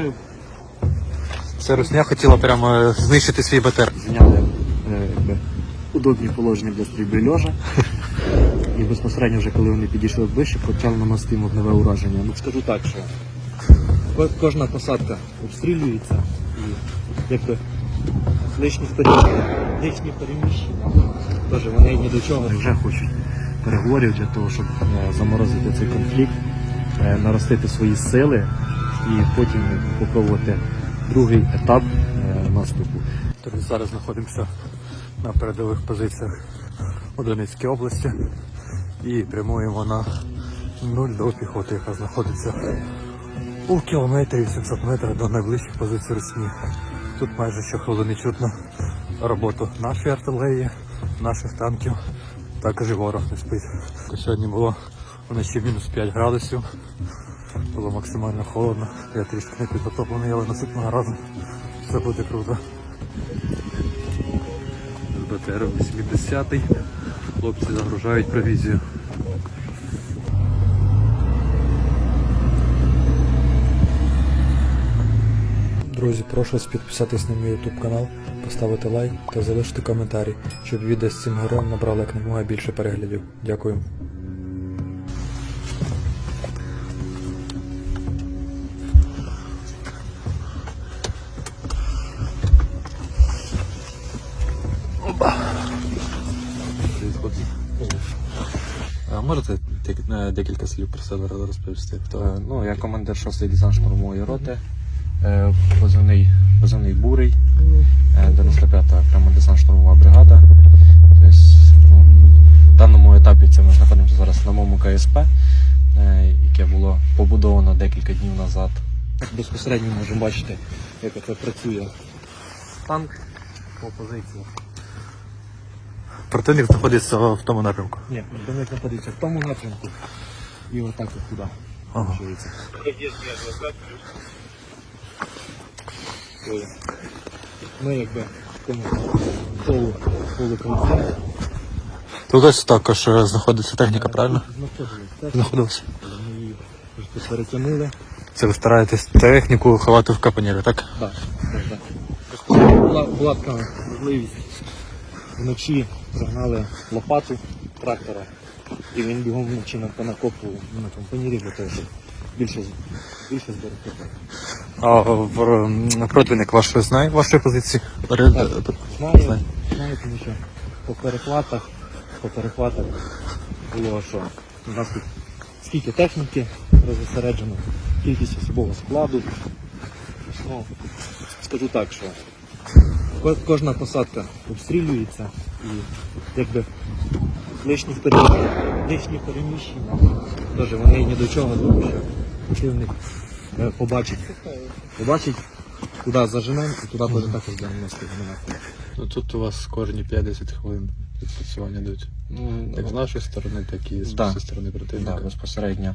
Розрив. Це Русня хотіла прямо знищити свій БТР. Зняли е, якби, удобні положення для стрільби льожа. І безпосередньо вже коли вони підійшли ближче, почали наносити їм вогневе ураження. Ну скажу так, що кожна посадка обстрілюється і якби лишні переміщення, лишні переміщення. Тож вони ні до чого вже хочуть переговорів для того, щоб е, заморозити цей конфлікт, е, наростити свої сили і потім попробувати другий етап е, наступу. Тобто зараз знаходимося на передових позиціях у Донецькій області і прямуємо на нуль до піхоти, яка знаходиться у кілометрі 800 метрів до найближчих позицій Русні. Тут майже щохвилини чутно роботу нашої артилерії, наших танків, також і ворог не спить. Сьогодні було вночі мінус 5 градусів, було максимально холодно. Я трішки не підготовлений, але наступного разу все буде круто. БТР 80-й. Хлопці загружають провізію. Друзі, прошу вас підписатись на мій YouTube канал, поставити лайк та залишити коментарі, щоб відео з цим героєм набрало якомога більше переглядів. Дякую. Декілька слів про себе розповісти? Хто? Ну, я командир 6-ї десант штурмової роти, е, позивний, позивний Бурий, е, 95-та окрема десант штурмова бригада. Тобто, ну, в даному етапі це ми знаходимося зараз на моєму КСП, е, яке було побудовано декілька днів назад. Безпосередньо можемо бачити, як це працює танк по позиції. Противник знаходиться в тому напрямку. Ні, вони знаходиться в тому напрямку і отак от туди. Ага. Ой. Ми якби в тому полу, полу кінця Тут ось також е, знаходиться техніка, правильно? знаходились. Так, Знаходилася. ми її просто перетягнули. Це ви стараєтесь техніку ховати в капонірі, так? Так, так, так. Була, була така можливість. Вночі загнали лопату трактора, і він бігом вночі на понакопував на компанірі того, щоб більше, більше зберегти. А в- противник ваш знає вашої позиції? Перед... Так, е, знаю, Знаю. знаю, тому що по перехватах, по перехватах було, що у нас тут скільки техніки розосереджено, кількість особового складу. Ну, скажу так, що ко- кожна посадка обстрілюється і якби лишні переміщення, лишні переміщення, теж вони ні до чого, тому що противник е, побачить, побачить, куди заженемо і туди теж також. Ну, тут у вас кожні 5-10 хвилин відпрацювання йдуть. Ну, Як з нашої сторони, так і з Да. сторони противника. Так, безпосередньо.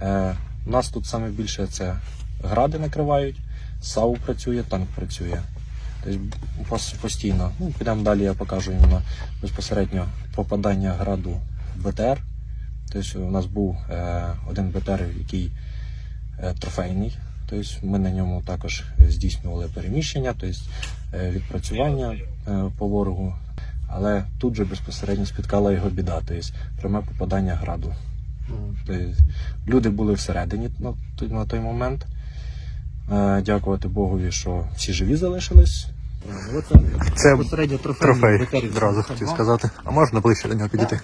Е, у нас тут саме більше це гради накривають, САУ працює, танк працює. Тобто пос- постійно. Ну, підемо далі, я покажу іменно безпосередньо попадання граду в БТР. Тобто у нас був е, один БТР, який е, трофейний. Тобто ми на ньому також здійснювали переміщення, тобто е, відпрацювання е, по ворогу. Але тут же безпосередньо спіткала його біда, тобто пряме попадання граду. Тобто, люди були всередині на той момент. Е, дякувати Богові, що всі живі залишились. Е, Це безпосередньо трофейний трофей, одразу хотів сказати. А можна ближче до нього підійти?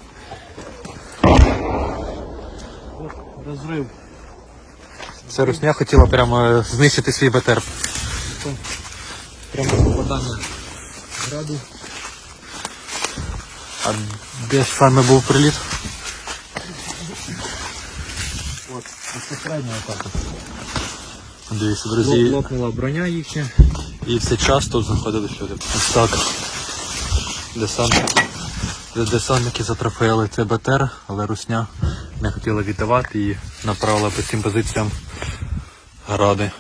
Розрив. Це Русня хотіла прямо знищити свій БТР. Пряме попадання граду. А де ж саме був приліт? От, безпосередньо так. Дивіться, друзі, Лопнула броня їхня. і все час тут знаходились люди. Ось так. Десантники. Десантники затрофеїли цей БТР, але Русня не хотіла віддавати і направила по цим позиціям гради.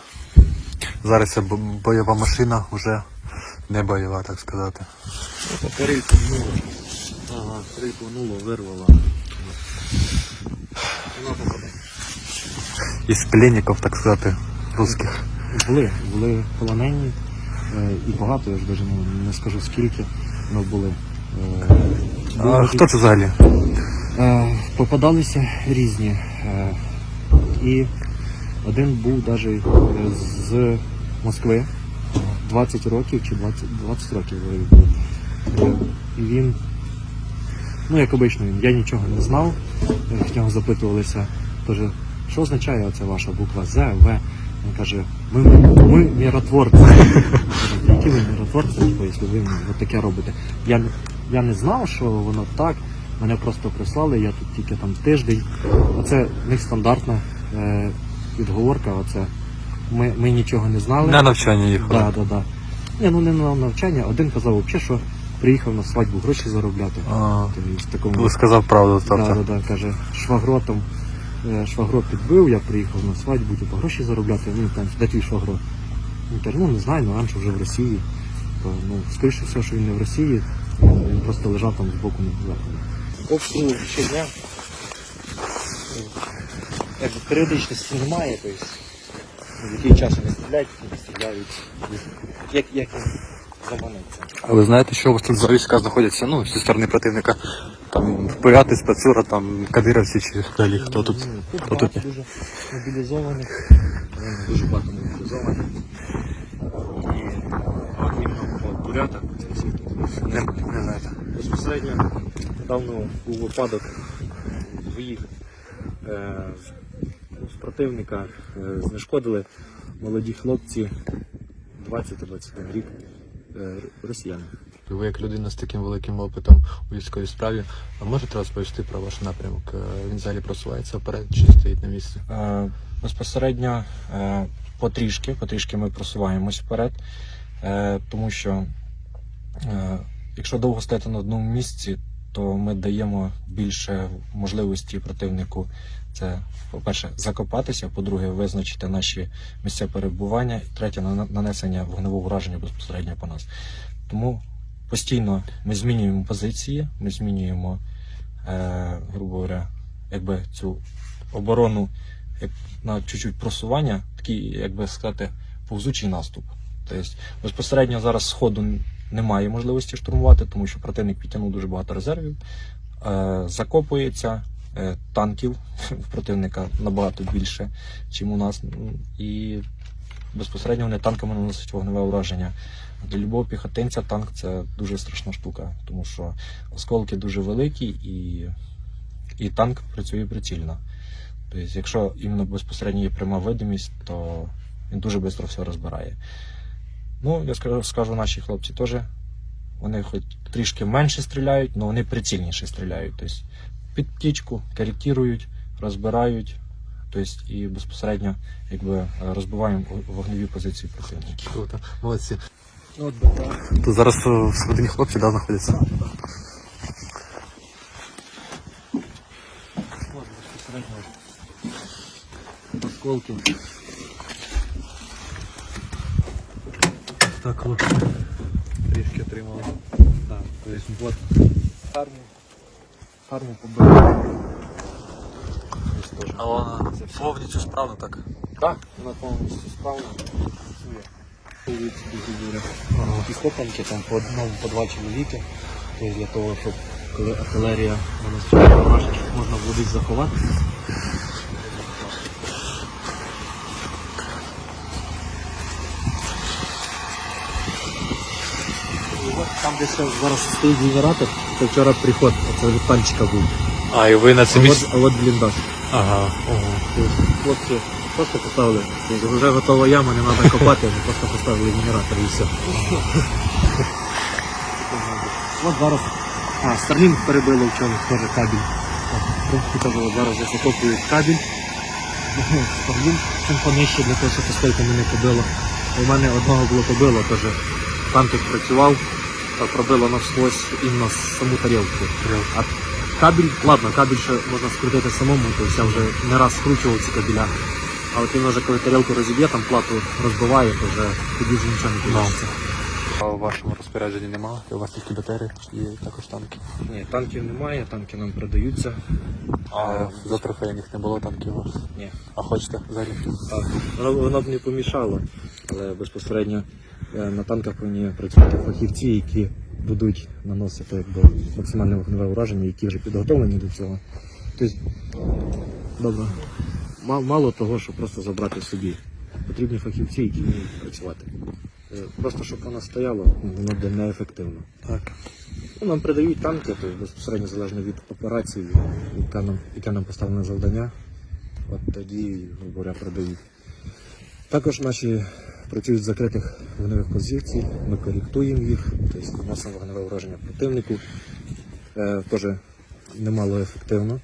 Зараз ця бойова машина вже не бойова, так сказати. Перейпнуло. Ага, перейпнуло, вирвало. Вона попадає. Із пленників, так сказати, русських. Були, були полонені е, і багато, я ж даже не скажу скільки, але були. Е, були А хто це взагалі? Е, попадалися різні. І один був навіть з Москви 20 років чи 20, 20 років був. І він, ну як обично, я нічого не знав. В нього запитувалися, каже, що означає оця ваша буква З, В. Він каже, ми, ми міротворці. Які ви міротворці, типу, якщо ви таке робите? Я, я не знав, що воно так. Мене просто прислали, я тут тільки там тиждень. Оце в них стандартна е, відговорка. Оце. Ми, ми нічого не знали. На навчання їхали. Да, да, да. Ні, ну не на навчання. Один казав взагалі, що приїхав на свадьбу гроші заробляти. А, Тобто, в такому сказав правду, да, да, да, каже, швагро там, е, швагро підбив, я приїхав на свадьбу, типу, гроші заробляти. Ну, там, де твій швагро? Він каже, ну не знаю, ну раніше вже в Росії. То, ну, скоріше все, що він не в Росії, він просто лежав там збоку на заході. Обстрілу щодня. Якби періодичності немає, тобто в який час вони стріляють, вони стріляють. Як, як заманеться. А ви знаєте, що у вас тут за війська знаходяться? Ну, зі сторони противника. Там впирати спецура, там кадировці чи далі хто тут? Тут Хто тут? дуже мобілізованих, дуже багато мобілізованих. І от іменно тут. Не, не знаєте. Безпосередньо недавно був випадок двоїх е, з противника е, знешкодили молоді хлопці 20-21 рік е, росіяни. Ви як людина з таким великим опитом у військовій справі, а можете розповісти про ваш напрямок? Е, Він взагалі просувається вперед чи стоїть на місці? Е, безпосередньо е, потрішки, потрішки ми просуваємось вперед, тому що якщо довго стояти на одному місці, то ми даємо більше можливості противнику це, по-перше, закопатися, по-друге, визначити наші місця перебування, і третє нанесення вогневого ураження безпосередньо по нас. Тому постійно ми змінюємо позиції, ми змінюємо, е, грубо говоря, якби цю оборону як на чуть-чуть просування, такий, як би сказати, повзучий наступ. Тобто безпосередньо зараз сходу немає можливості штурмувати, тому що противник підтягнув дуже багато резервів, е, закопується, е, танків в противника набагато більше, ніж у нас. І безпосередньо вони танками наносять вогневе ураження. Для любого піхотинця танк це дуже страшна штука, тому що осколки дуже великі і, і танк працює прицільно. Тобто, якщо іменно безпосередньо є пряма видимість, то він дуже швидко все розбирає. Ну, я скажу, скажу наші хлопці теж. Вони хоч трішки менше стріляють, але вони прицільніше стріляють. Тобто під птічку коректують, розбирають, тобто і безпосередньо якби, розбиваємо вогневі позиції противників. Молодці. Ну, от, Тут зараз е, всередині хлопці да, знаходяться. От, безпосередньо осколки. Так, хлопці. Трішки отримали. Да, тобто, от фарму, фарму побили. Ось теж. А вона Це все. повністю справна так. Так, вона повністю справна. Працює. Вулиці дуже добре. Такі хопанки, там по одному, по два чоловіки. Тобто для того, щоб коли артилерія наносила враження, щоб можна було десь заховати. Там, де ще зараз стоїть генератор, це вчора приход, це від пальчика був. А, і ви на це А місце? от, а от бліндаж. Ага. Ого. Тобто Хлопці просто поставили. Вже готова яма, не треба копати, вони просто поставили генератор і все. От зараз. А, Starlink перебило вчора теж кабель. Так, кажу, зараз я закопую кабель. Starlink чим понижче для того, щоб оскільки мене побило. У мене одного було побило, теж танкік працював, та пробило навсквозь іменно саму тарілку. А кабель, ладно, кабель ще можна скрутити самому, тобто я вже не раз скручував ці кабеля. А от він вже коли тарілку розіб'є, там плату розбиває, то вже тоді вже нічого не вийде. А у вашому розпорядженні немає? У вас тільки БТРи і також танки. Ні, танків немає, танки нам передаються. А за трофейних не було танків у вас? Ні. А хочете взагалі? Так, воно, воно б не помішало, але безпосередньо е, на танках повинні працювати фахівці, які будуть наносити якби, максимальне вогневе ураження, які вже підготовлені до цього. Тобто, добре. Ма- Мало того, що просто забрати собі. Потрібні фахівці, які вміють працювати. Е, Просто щоб воно стояло, ну, воно буде неефективно. Так. Ну, нам передають танки, то безпосередньо залежно від операції, яка нам, яке нам поставлене завдання. От тоді, грубо говоря, передають. Також наші працюють з закритих вогневих позицій, ми коректуємо їх, тобто наносимо вогневе ураження противнику. Е, теж немало ефективно.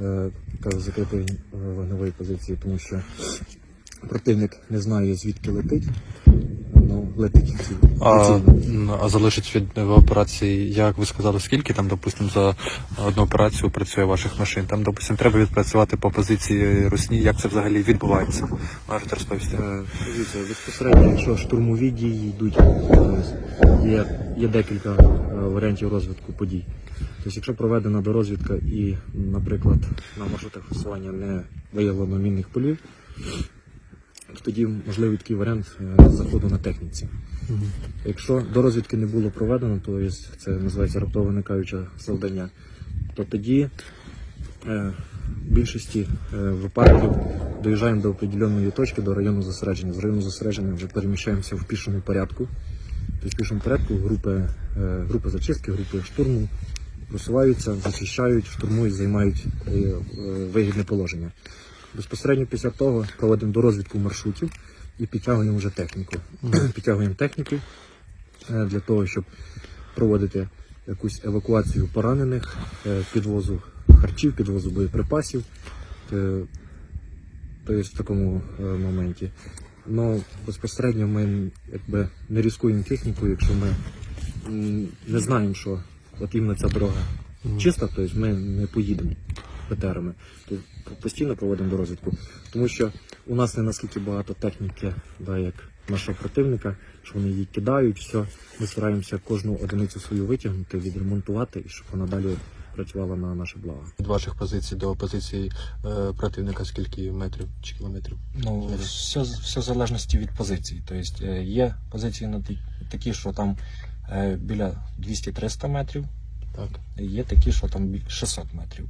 Е, закритої е, вогневої позиції, тому що противник не знає, звідки летить, ну, летить ці- А, а залежить від е, операції, як ви сказали, скільки там, допустимо, за одну операцію працює ваших машин. Там, допустимо, треба відпрацювати по позиції русні. Як це взагалі відбувається? Можете розповісти? Дивіться, безпосередньо, якщо штурмові дії йдуть, є, є декілька варіантів розвитку подій. Тобто, якщо проведена дорозвідка і, наприклад, на маршрутах фасування не виявлено мінних полів, то тоді можливий такий варіант е, заходу на техніці. Якщо до розвідки не було проведено, то є, це називається раптово виникаюче завдання, то тоді е, в більшості е, випадків доїжджаємо до определеної точки, до району зосередження. З району зосередження вже переміщаємося в пішому порядку. Тобто в пішому порядку групи, е, групи зачистки, групи штурму просуваються, зачищають, штурмують, займають е, е, вигідне положення. Безпосередньо після того проводимо дорозвідку маршрутів і підтягуємо вже техніку. підтягуємо техніку е, для того, щоб проводити якусь евакуацію поранених, підвозу харчів, підвозу боєприпасів. Тобто в такому моменті. Ну, безпосередньо ми якби не ризикуємо техніку, якщо ми не знаємо, що от іменно ця дорога чиста, тобто ми не поїдемо БТРами. Тобто постійно проводимо дорозвідку. Тому що у нас не наскільки багато техніки, да, як нашого противника, що вони її кидають, все. Ми стараємося кожну одиницю свою витягнути, відремонтувати і щоб вона далі працювала на наше благо. Від ваших позицій до позицій е, противника скільки метрів чи кілометрів? Ну, все, все в залежності від позицій. Тобто е, є позиції на ті- такі, що там біля 200-300 метрів, Так. є такі, що там бі- 600 метрів.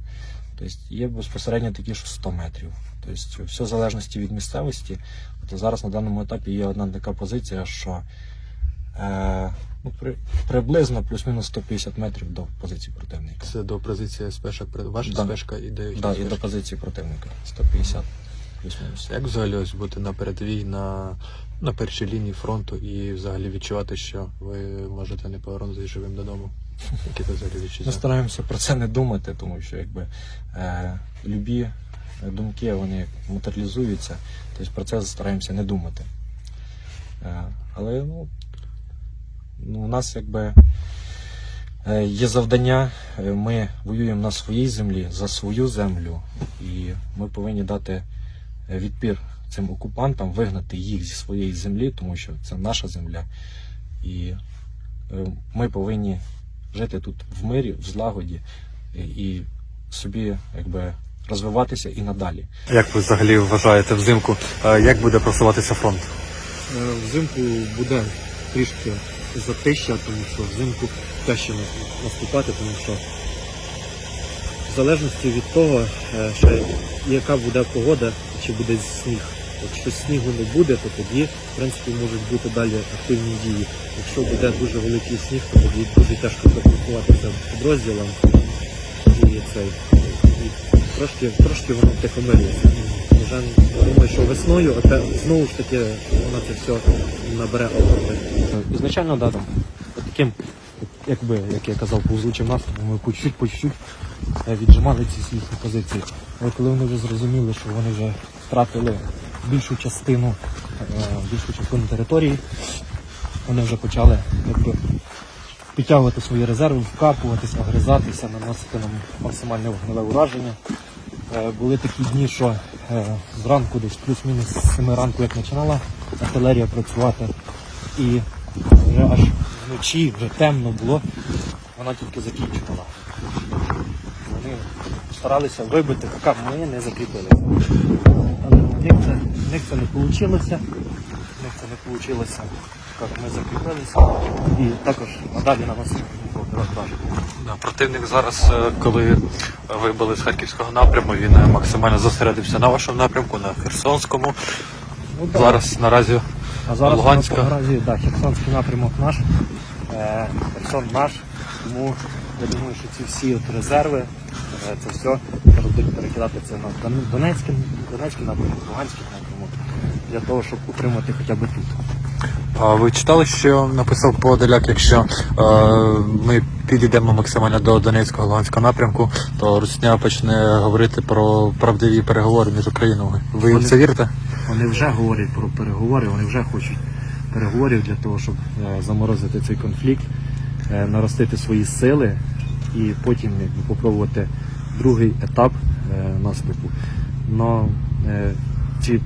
Тобто є безпосередньо такі, що 100 метрів. Тобто все в залежності від місцевості. От зараз на даному етапі є одна така позиція, що е, ну, при, приблизно плюс-мінус 150 метрів до позиції противника. Це до позиції спешок. Ваша Да. спешка і їхня Да, і до позиції противника 150 плюс-мінус. Як взагалі ось бути на передовій, на, на першій лінії фронту і взагалі відчувати, що ви можете не повернутися живим додому? Які це взагалі Ми стараємося про це не думати, тому що якби е, любі думки вони матеріалізуються, тобто про це стараємося не думати. Е, але ну, ну, у нас якби е, є завдання, ми воюємо на своїй землі, за свою землю, і ми повинні дати відпір цим окупантам, вигнати їх зі своєї землі, тому що це наша земля. І е, ми повинні жити тут в мирі, в злагоді і, і собі якби розвиватися і надалі. Як ви взагалі вважаєте взимку, е, як буде просуватися фронт? Е, Взимку буде трішки затища, тому що взимку тяжче наступати, тому що в залежності від того, е, ще яка буде погода, чи буде сніг. Якщо снігу не буде, то тоді в принципі можуть бути далі активні дії. Якщо буде дуже великий сніг, то тоді дуже тяжко допрацюватися підрозділам і цей і трошки, трошки воно втихомирюється. Вже думаю, що весною опе- знову ж таки вона це все набере оберти. Ізначально да, там таким, якби, як я казав, повзучим наступом ми по чуть-чуть, по чуть-чуть е, віджимали ці свої позиції. Але коли вони вже зрозуміли, що вони вже втратили більшу частину, е, більшу частину території, вони вже почали якби, підтягувати свої резерви, вкапуватися, огризатися, наносити нам максимальне вогневе ураження. Е, Були такі дні, що е, зранку десь плюс-мінус з 7 ранку, як починала артилерія працювати, і Вже аж вночі, вже темно було, вона тільки закінчувала. Вони старалися вибити, поки ми не закріпилися. Але в них це, в них це не вийшло. В них це не вийшло, поки ми закріпилися. І також надалі на нас. Да, противник зараз, е, коли вибили з харківського напряму, він е, максимально зосередився на вашому напрямку, на Херсонському. Ну. Зараз наразі А зараз Луганська. наразі, да, Херсонський напрямок наш, е, Херсон наш, тому я думаю, що ці всі от резерви, е, це все будуть перекидати це на Донецький, Донецький напрямок, Луганський напрямок, для того, щоб утримати хоча б тут. А ви читали, що написав Подоляк, якщо е, ми підійдемо максимально до Донецького Луганського напрямку, то Русня почне говорити про правдиві переговори між Україною. Ви в це вірите? Вони вже говорять про переговори, вони вже хочуть переговорів для того, щоб е, заморозити цей конфлікт, наростити свої сили і потім якби, попробувати другий етап е, наступу. Но е, ці,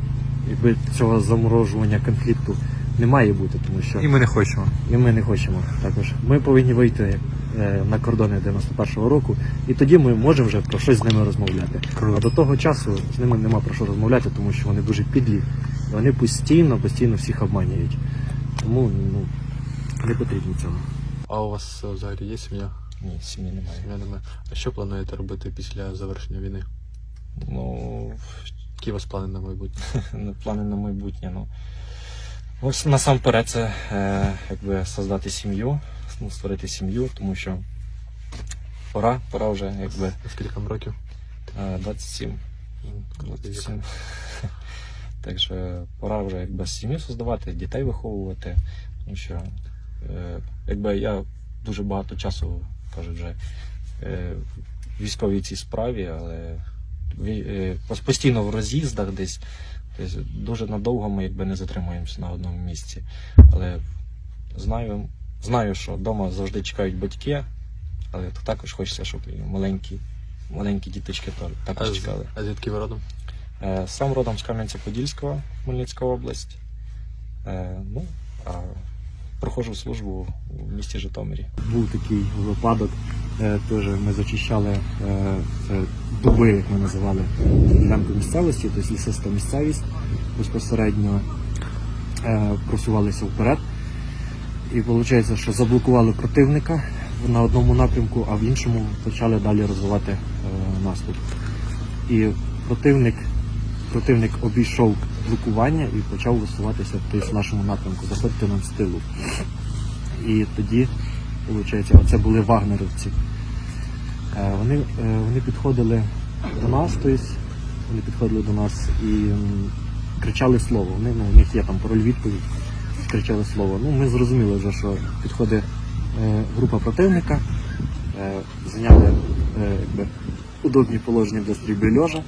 якби, цього заморожування конфлікту не має бути, тому що І ми не хочемо. і ми не хочемо також. Ми повинні вийти е, на кордони 91-го року, і тоді ми можемо вже про щось з ними розмовляти. Круто. А до того часу з ними нема про що розмовляти, тому що вони дуже підлі. Вони постійно, постійно всіх обманюють. Тому ну, не потрібно цього. А у вас е, взагалі є сім'я? Ні, сім'ї немає. Я думаю, а що плануєте робити після завершення війни? Ну, Які у вас плани на майбутнє? ну, плани на майбутнє. Ну. Ось насамперед це е, якби создати сім'ю, ну, створити сім'ю, тому що пора, пора вже якби Скільки вам років? е, 27. 27. Так що пора вже якби сім'ю создавати, дітей виховувати. Тому що якби я дуже багато часу кажу вже е, військовій цій справі, але е, пос- постійно в роз'їздах десь. Тобто дуже надовго ми якби не затримуємося на одному місці. Але знаю, знаю, що вдома завжди чекають батьки, але також хочеться, щоб маленькі, маленькі діточки то- А, також з- чекали. а звідки ви родом? Е, Сам родом з Кам'янця-Подільського, Хмельницька область. Е, Ну, а проходжу службу у місті Житомирі. Був такий випадок, е, теж ми зачищали е, дуби, як ми називали, ділянку місцевості, тобто лісиста місцевість безпосередньо е, просувалися вперед. І виходить, що заблокували противника на одному напрямку, а в іншому почали далі розвивати наступ. І противник, противник обійшов блокування і почав висуватися в нашому напрямку, заходити нам з тилу. І тоді, виходить, оце були вагнерівці. Е, Вони, е, вони підходили до нас, тобто, вони підходили до нас і кричали слово. Вони, ну, у них є там пароль відповідь, кричали слово. Ну, ми зрозуміли вже, що підходить е, група противника, зайняли якби, удобні положення для стрільби льожа.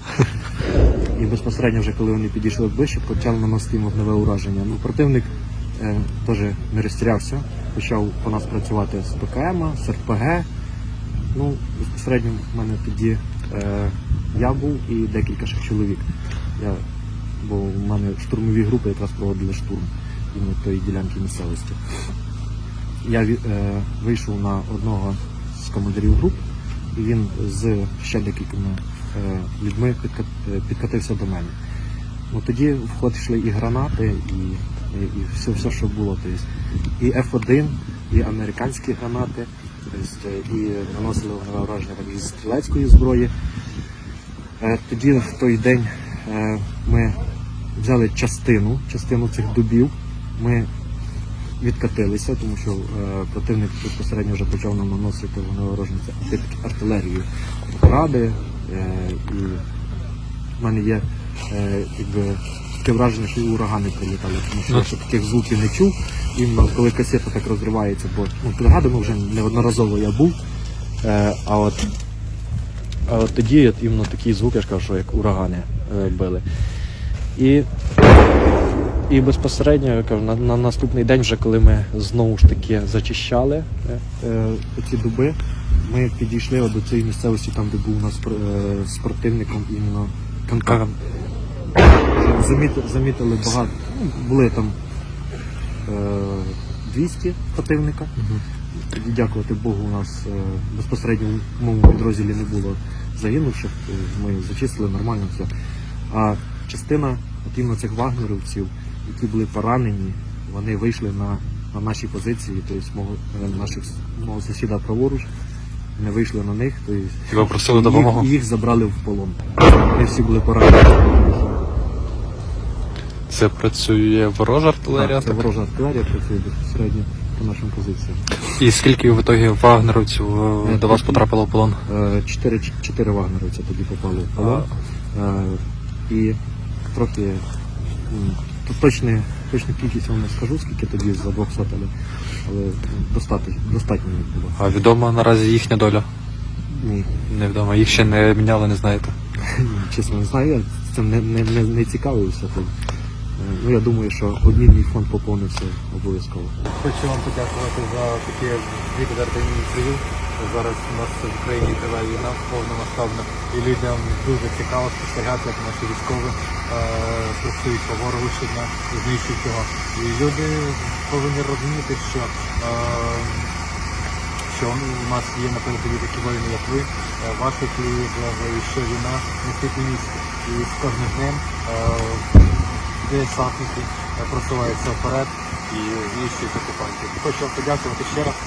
І безпосередньо вже коли вони підійшли ближче, почали наносити їм вогневе ураження. Ну, противник е, теж не розтірявся, почав по нас працювати з ПКМ, з РПГ. Ну, безпосередньо в мене тоді е, я був і декілька ще чоловік. Я, бо в мене штурмові групи якраз проводили штурм іменно тої ділянки місцевості. Я е, вийшов на одного з командирів груп, і він з ще декількома людьми підка- е, підкатився до мене. Ну, тоді в ход йшли і гранати, і, і, все, все, що було. Тобто, і F1, і американські гранати, тобто, і наносили враження із стрілецької зброї. Е, Тоді в той день е, ми взяли частину, частину цих дубів. Ми відкатилися, тому що е, противник безпосередньо вже почав нам наносити вогневе враження артилерію гради. Е, і в мене є е, якби, таке враження, що і урагани прилітали, тому що Ну. я ще таких звуків не чув. Іменно коли касета так розривається, бо ну, градами вже неодноразово я був. Е, а от а от тоді от іменно такий звук, я ж кажу, що як урагани били. І, і безпосередньо я кажу, на, на наступний день, вже коли ми знову ж таки зачищали е, ці дуби, ми підійшли до цієї місцевості, там, де був у нас е, з противником іменно контакт. Замітили, замітили багато. Ну, були там е, 200 противника. Тоді, дякувати Богу, у нас е, безпосередньо в моєму підрозділі не було загинувших, е, ми зачислили нормально все. А частина от цих вагнерівців, які були поранені, вони вийшли на, на наші позиції, тобто мого, е, наших, мого сусіда праворуч, не вийшли на них, І ви просили допомогу? їх, їх забрали в полон. Вони всі були поранені. Це працює ворожа артилерія. Так, це ворожа артилерія працює безпосередньо по нашим позиціям. І скільки в ітогі вагнеровців е, до вас потрапило в полон? Е, Чотири, чотири вагнеровця тоді попали в полон. Е, І трохи м, то точне, точну кількість вам не скажу, скільки тоді за двох сотень, але достатньо, достатньо було. А відома наразі їхня доля? Ні, Невідома. Їх ще не міняли, не знаєте. чесно не знаю, я цим не, не, не, не цікавився. то, е, Ну, я думаю, що один мій фонд поповнився обов'язково. Хочу вам подякувати за таке відвертені інтерв'ю. Зараз у нас в Україні триває війна повномасштабна, і людям дуже цікаво спостерігати, як наші військові е, працюють по ворогу щодня, знищують його. І люди повинні розуміти, що, е, що у нас є на передовій такі воїни, як ви, е, ваші хліби, і що війна не місце. І з кожним днем е, десантники е, просуваються вперед і знищують окупантів. Хочу вам подякувати ще раз.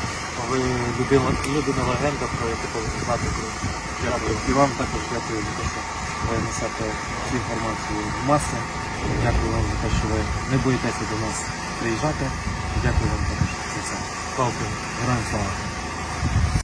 Ви людина, людина легенда, про яку повинні знати українці. Дякую. І вам також дякую за те, що ви несете цю інформацію в маси. Дякую вам за те, що ви не боїтеся до нас приїжджати. Дякую вам також за це. Героям слава!